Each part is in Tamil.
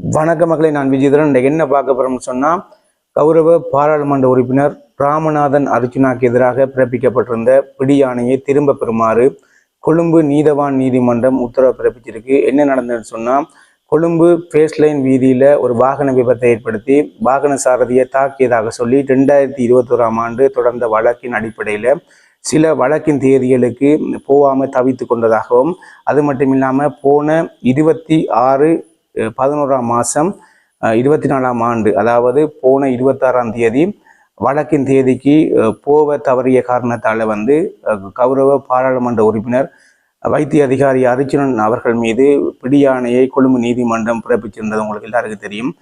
வணக்க மக்களை நான் விஜயதரன் இன்றைக்கு என்ன பார்க்க போறோம்னு சொன்னால் கௌரவ பாராளுமன்ற உறுப்பினர் ராமநாதன் அர்ஜுனாக்கு எதிராக பிறப்பிக்கப்பட்டிருந்த பிடியாணையை திரும்ப பெறுமாறு கொழும்பு நீதவான் நீதிமன்றம் உத்தரவு பிறப்பிச்சிருக்கு. என்ன நடந்ததுன்னு சொன்னால் கொழும்பு பேஸ்லைன் வீதியில் ஒரு வாகன விபத்தை ஏற்படுத்தி வாகன சாரதியை தாக்கியதாக சொல்லி ரெண்டாயிரத்தி இருபத்தோராம் ஆண்டு தொடர்ந்த வழக்கின் அடிப்படையில் சில வழக்கின் தேதிகளுக்கு போகாமல் தவித்து கொண்டதாகவும் அது மட்டும் இல்லாமல் போன இருபத்தி ஆறு பதினோராம் மாதம் இருபத்தி நாலாம் ஆண்டு அதாவது போன இருபத்தாறாம் தேதி வழக்கின் தேதிக்கு போவ போக தவறிய காரணத்தால் வந்து கௌரவ பாராளுமன்ற உறுப்பினர் வைத்திய அதிகாரி அர்ஜுனன் அவர்கள் மீது பிடியாணையை கொழும்பு நீதிமன்றம் பிறப்பிச்சிருந்தது உங்களுக்கு எல்லாருக்கும் தெரியும்.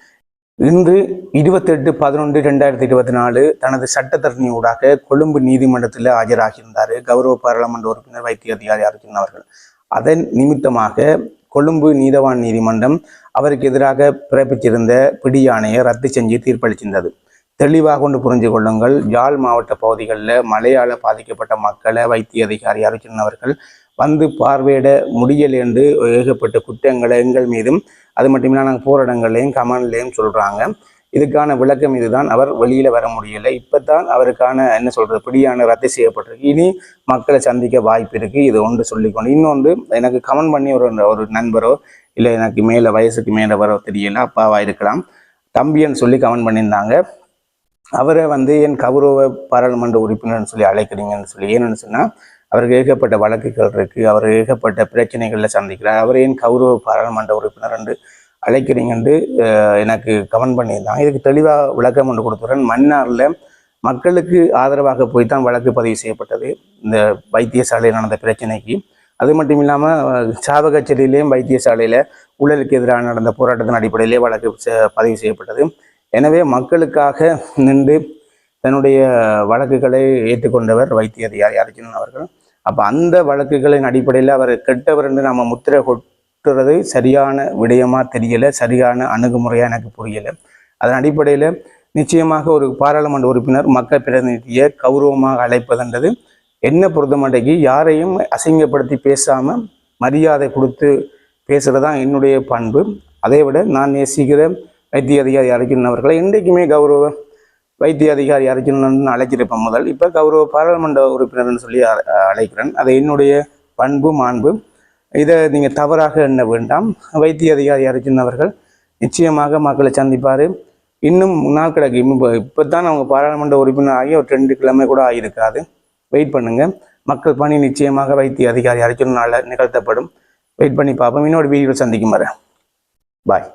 இன்று இருபத்தெட்டு பதினொன்று ரெண்டாயிரத்தி இருபத்தி நாலு தனது சட்டத்தரணியூடாக கொழும்பு நீதிமன்றத்தில் ஆஜராகியிருந்தார் கௌரவ பாராளுமன்ற உறுப்பினர் வைத்திய அதிகாரி அர்ஜுனன் அவர்கள். அதன் நிமித்தமாக கொழும்பு நீதவான் நீதிமன்றம் அவருக்கு எதிராக பிறப்பித்திருந்த பிடியாணையை ரத்து செஞ்சு தீர்ப்பளிச்சிருந்தது தெளிவாக கொண்டு புரிஞ்சு கொள்ளுங்கள் யாழ் மாவட்ட பகுதிகளில் மழையால் பாதிக்கப்பட்ட மக்களை வைத்திய அதிகாரி அர்ஜுனன் அவர்கள் வந்து பார்வையிட முடியல் என்று ஏகப்பட்ட குற்றங்களை எங்கள் மீதும் அது மட்டும் இல்லாமல் நாங்கள் போராடங்கள்லையும் கமெண்ட்லையும் சொல்கிறாங்க இதுக்கான விளக்கம் இதுதான். அவர் வெளியில் வர முடியலை. இப்போ தான் அவருக்கான என்ன சொல்கிறது பிடியான ரத்து செய்யப்பட்டிருக்கு. இனி மக்களை சந்திக்க வாய்ப்பு இருக்குது இது ஒன்று சொல்லிக்கொண்டு இன்னொன்று எனக்கு கமெண்ட் பண்ணி ஒரு ஒரு நண்பரோ இல்லை எனக்கு மேலே வயசுக்கு மேலே வரோ தெரியல அப்பாவாக இருக்கலாம். தம்பின்னு சொல்லி கமெண்ட் பண்ணியிருந்தாங்க. அவரை வந்து என் கௌரவ பாராளுமன்ற உறுப்பினர்னு சொல்லி அழைக்கிறீங்கன்னு சொல்லி ஏன்னு சொன்னால் அவருக்கு ஏகப்பட்ட வழக்குகள் இருக்குது அவர் ஏகப்பட்ட பிரச்சனைகளில் சந்திக்கிறார். அவர் ஏன் கௌரவ பாராளுமன்ற உறுப்பினர் என்று அழைக்கிறீங்கன்னு எனக்கு கமெண்ட் பண்ணியிருந்தாங்க. இதுக்கு தெளிவாக விளக்கம் ஒன்று கொடுத்துறேன். மன்னாரில் மக்களுக்கு ஆதரவாக போய் தான் வழக்கு பதிவு செய்யப்பட்டது. இந்த வைத்தியசாலையில் நடந்த பிரச்சனைக்கு. அது மட்டும் இல்லாமல் சாவகச்சேரியிலேயும் வைத்தியசாலையில் ஊழலுக்கு எதிராக நடந்த போராட்டத்தின் அடிப்படையிலே வழக்கு பதிவு செய்யப்பட்டது. எனவே மக்களுக்காக நின்று தன்னுடைய வழக்குகளை ஏற்றுக்கொண்டவர் வைத்திய அதிகாரி அர்ஜுனன் அவர்கள். அப்போ அந்த வழக்குகளின் அடிப்படையில் அவர் கெட்டவர் என்று நம்ம முத்திரை கொட்டுறது சரியான விடயமா தெரியலை சரியான அணுகுமுறையாக எனக்கு புரியலை. அதன் அடிப்படையில் நிச்சயமாக ஒரு பாராளுமன்ற உறுப்பினர் மக்கள் பிரதிநிதியை கௌரவமாக அழைப்பதுன்றது என்ன பொறுத்தமட்டைக்கு யாரையும் அசிங்கப்படுத்தி பேசாமல் மரியாதை கொடுத்து பேசுகிறது தான் என்னுடைய பண்பு. அதை விட நான் நேசிக்கிற வைத்திய அதிகாரி அர்ஜுனன் அவர்களை என்றைக்குமே கௌரவ வைத்திய அதிகாரி அழைக்கணும்னு அழைச்சிருப்பேன் முதல். இப்போ கௌரவ பாராளுமன்ற உறுப்பினர்னு சொல்லி அழைக்கிறேன். அது என்னுடைய பண்பு மாண்பு. இதை நீங்கள் தவறாக எண்ண வேண்டாம். வைத்திய அதிகாரி அர்ஜுனன் அவர்கள் நிச்சயமாக மக்களை சந்திப்பார். இன்னும் நாள் கிடக்கு இப்போ இப்போ தான் அவங்க பாராளுமன்ற உறுப்பினர் ஆகி ஒரு ரெண்டு கிழமை கூட ஆகியிருக்காது. வெயிட் பண்ணுங்கள் மக்கள் பணி நிச்சயமாக வைத்திய அதிகாரி அர்ஜுனனால் நிகழ்த்தப்படும். வெயிட் பண்ணி பார்ப்போம். இன்னொரு வீடியோ சந்திக்கும் வரேன் பாய்